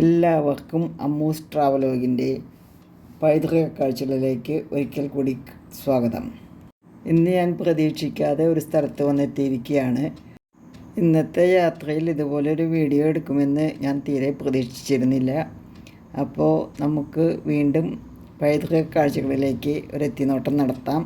എല്ലാവർക്കും അമ്മൂസ് ട്രാവലോഗിന്റെ പൈതൃക കാഴ്ചകളിലേക്ക് ഒരിക്കൽ കൂടി സ്വാഗതം. ഇന്ന് ഞാൻ പ്രതീക്ഷിക്കാതെ ഒരു സ്ഥലത്ത് വന്നെത്തിയിരിക്കുകയാണ്. ഇന്നത്തെ യാത്രയിൽ ഇതുപോലൊരു വീഡിയോ എടുക്കുമെന്ന് ഞാൻ തീരെ പ്രതീക്ഷിച്ചിരുന്നില്ല. അപ്പോൾ നമുക്ക് വീണ്ടും പൈതൃക കാഴ്ചകളിലേക്ക് ഒരു എത്തിനോട്ടം നടത്താം.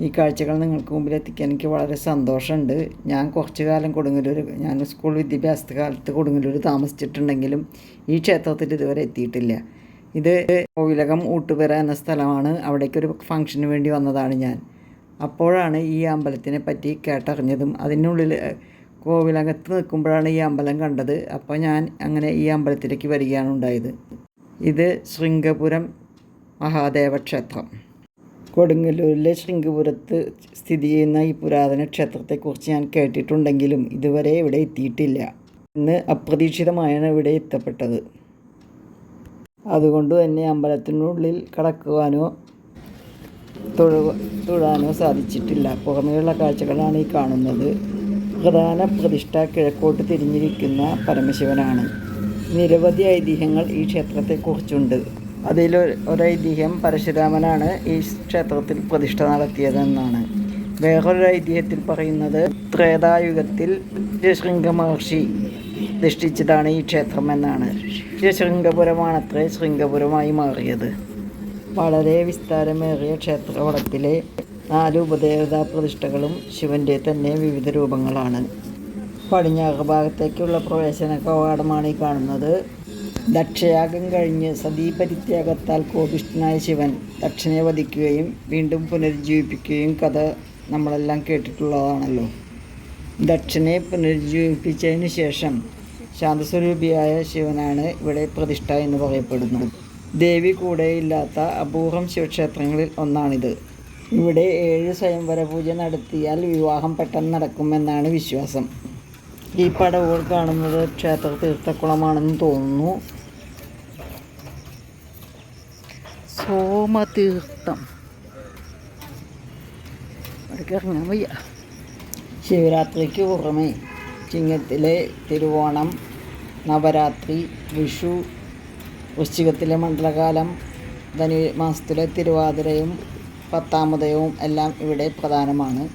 ഈ കാഴ്ചകൾ നിങ്ങൾക്ക് മുമ്പിൽ എത്തിക്കാൻ എനിക്ക് വളരെ സന്തോഷമുണ്ട്. ഞാൻ കുറച്ചു കാലം കൊടുങ്ങല്ലൂർ ഞാൻ സ്കൂൾ വിദ്യാഭ്യാസ കാലത്ത് കൊടുങ്ങല്ലൂർ താമസിച്ചിട്ടുണ്ടെങ്കിലും ഈ ക്ഷേത്രത്തിൽ ഇതുവരെ എത്തിയിട്ടില്ല. ഇത് കോവിലകം ഊട്ടുപുര എന്ന സ്ഥലമാണ്. അവിടേക്കൊരു ഫംഗ്ഷന് വേണ്ടി വന്നതാണ് ഞാൻ. അപ്പോഴാണ് ഈ അമ്പലത്തിനെ പറ്റി കേട്ടറിഞ്ഞതും. അതിനുള്ളിൽ കോവിലകത്ത് നിൽക്കുമ്പോഴാണ് ഈ അമ്പലം കണ്ടത്. അപ്പോൾ ഞാൻ അങ്ങനെ ഈ അമ്പലത്തിലേക്ക് വരികയാണ് ഉണ്ടായത്. ഇത് ശൃംഗപുരം മഹാദേവ ക്ഷേത്രം കൊടുങ്ങല്ലൂരിലെ ശൃംഗപുരത്ത് സ്ഥിതി ചെയ്യുന്ന ഈ പുരാതന ക്ഷേത്രത്തെക്കുറിച്ച് ഞാൻ കേട്ടിട്ടുണ്ടെങ്കിലും ഇതുവരെ ഇവിടെ എത്തിയിട്ടില്ല. ഇന്ന് അപ്രതീക്ഷിതമായാണ് ഇവിടെ എത്തപ്പെട്ടത്. അതുകൊണ്ട് തന്നെ അമ്പലത്തിനുള്ളിൽ കടക്കുവാനോ തൊഴുവാനോ തൊഴാനോ സാധിച്ചിട്ടില്ല. പുറമേയുള്ള കാഴ്ചകളാണ് ഈ കാണുന്നത്. പ്രധാന പ്രതിഷ്ഠ കിഴക്കോട്ട് തിരിഞ്ഞിരിക്കുന്ന പരമശിവനാണ്. നിരവധി ഐതിഹ്യങ്ങൾ ഈ ക്ഷേത്രത്തെക്കുറിച്ചുണ്ട്. അതിൽ ഒരൈതിഹ്യം പരശുരാമനാണ് ഈ ക്ഷേത്രത്തിൽ പ്രതിഷ്ഠ നടത്തിയതെന്നാണ്. വേറൊരു ഐതിഹ്യത്തിൽ പറയുന്നത് ത്രേതായുഗത്തിൽ ശൃംഗ മഹർഷി പ്രതിഷ്ഠിച്ചതാണ് ഈ ക്ഷേത്രം എന്നാണ്. ശൃംഗപുരമാണത്രേ ശൃംഗപുരമായി മാറിയത്. വളരെ വിസ്താരമേറിയ ക്ഷേത്രവളത്തിലെ നാല് ഉപദേവതാ പ്രതിഷ്ഠകളും ശിവന്റെ തന്നെ വിവിധ രൂപങ്ങളാണ്. പടിഞ്ഞാറ് ഭാഗത്തേക്കുള്ള പ്രവേശന കവാടമാണ് ഈ കാണുന്നത്. ദക്ഷയാഗം കഴിഞ്ഞ് സതീപരിത്യാഗത്താൽ കോപിഷ്ഠനായ ശിവൻ ദക്ഷനെ വധിക്കുകയും വീണ്ടും പുനരുജ്ജീവിപ്പിക്കുകയും കഥ നമ്മളെല്ലാം കേട്ടിട്ടുള്ളതാണല്ലോ. ദക്ഷനെ പുനരുജ്ജീവിപ്പിച്ചതിന് ശേഷം ശാന്തസ്വരൂപിയായ ശിവനാണ് ഇവിടെ പ്രതിഷ്ഠ എന്ന് പറയപ്പെടുന്നത്. ദേവി കൂടെയില്ലാത്ത അപൂർവം ശിവക്ഷേത്രങ്ങളിൽ ഒന്നാണിത്. ഇവിടെ ഏഴ് സ്വയംവര പൂജ നടത്തിയാൽ വിവാഹം പെട്ടെന്ന് നടക്കുമെന്നാണ് വിശ്വാസം. ഈ പടവുകൾ കാണുന്നത് ക്ഷേത്ര തീർത്ഥക്കുളമാണെന്ന് തോന്നുന്നു. സോമതീർത്ഥം അവിടേക്ക് ഇറങ്ങാൻ വയ്യ ശിവരാത്രിക്ക് പുറമെ ചിങ്ങത്തിലെ തിരുവോണം നവരാത്രി വിഷു വൃശ്ചികത്തിലെ മണ്ഡലകാലം ധനു മാസത്തിലെ തിരുവാതിരയും പത്താമതയവും എല്ലാം ഇവിടെ പ്രധാനമാണ്.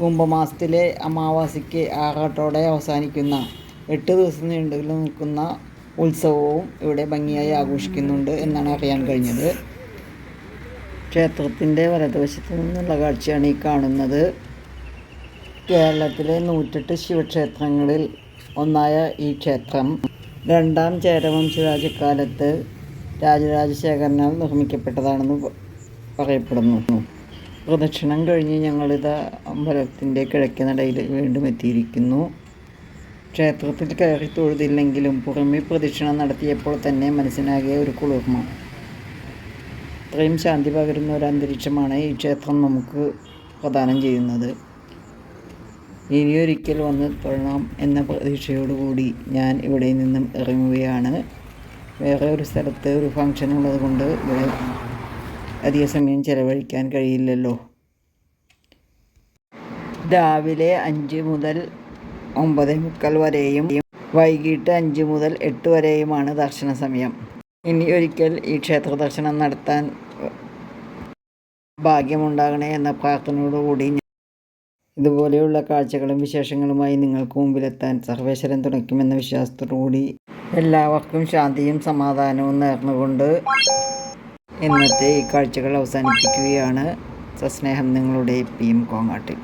കുംഭമാസത്തിലെ അമാവാസിക്ക് ആറാട്ടോടെ അവസാനിക്കുന്ന എട്ട് ദിവസം നീണ്ടു നിൽക്കുന്ന ഉത്സവവും ഇവിടെ ഭംഗിയായി ആഘോഷിക്കുന്നുണ്ട് എന്നാണ് അറിയാൻ കഴിഞ്ഞത്. ക്ഷേത്രത്തിന്റെ വലതുവശത്ത് നിന്നുള്ള കാഴ്ചയാണ് ഈ കാണുന്നത്. കേരളത്തിലെ നൂറ്റെട്ട് ശിവക്ഷേത്രങ്ങളിൽ ഒന്നായ ഈ ക്ഷേത്രം. രണ്ടാം ചേരവംശ രാജകാലത്ത് രാജരാജശേഖരനാൽ നിർമ്മിക്കപ്പെട്ടതാണെന്ന് പറയപ്പെടുന്നു. പ്രദക്ഷിണം കഴിഞ്ഞ് ഞങ്ങളിത് അമ്പലത്തിന്റെ കിഴക്കേ നടയിൽ വീണ്ടും എത്തിയിരിക്കുന്നു. ക്ഷേത്രത്തിൽ കയറി തൊഴുതില്ലെങ്കിലും പുറമെ പ്രദക്ഷിണം നടത്തിയപ്പോൾ തന്നെ മനസ്സിനാകെ ഒരു കുളിർമ. അത്രയും ശാന്തി പകരുന്ന ഒരു അന്തരീക്ഷമാണ് ഈ ക്ഷേത്രം നമുക്ക് പ്രദാനം ചെയ്യുന്നത്. ഇനിയൊരിക്കൽ വന്ന് തൊഴണം എന്ന പ്രതീക്ഷയോടുകൂടി ഞാൻ ഇവിടെ നിന്നും ഇറങ്ങുകയാണ്. വേറെ ഒരു സ്ഥലത്ത് ഒരു ഫംഗ്ഷൻ ഉള്ളത് കൊണ്ട് ഇവിടെ അധിക സമയം ചിലവഴിക്കാൻ കഴിയില്ലല്ലോ. രാവിലെ അഞ്ച് മുതൽ ഒമ്പത് മുക്കാൽ വരെയും വൈകിട്ട് അഞ്ച് മുതൽ എട്ട് വരെയുമാണ് ദർശന സമയം. ഇനി ഒരിക്കൽ ഈ ക്ഷേത്ര ദർശനം നടത്താൻ ഭാഗ്യമുണ്ടാകണേ എന്ന പ്രാർത്ഥനയോടുകൂടി ഇതുപോലെയുള്ള കാഴ്ചകളും വിശേഷങ്ങളുമായി നിങ്ങൾക്ക് മുമ്പിലെത്താൻ സർവേശ്വരൻ തുണയ്ക്കുമെന്ന വിശ്വാസത്തോടുകൂടി എല്ലാവർക്കും ശാന്തിയും സമാധാനവും നേർന്നുകൊണ്ട് ഇന്നത്തെ ഈ കാഴ്ചകൾ അവസാനിപ്പിക്കുകയാണ്. സസ്നേഹം നിങ്ങളുടെ പി എം കോങ്ങാട്ടിൽ.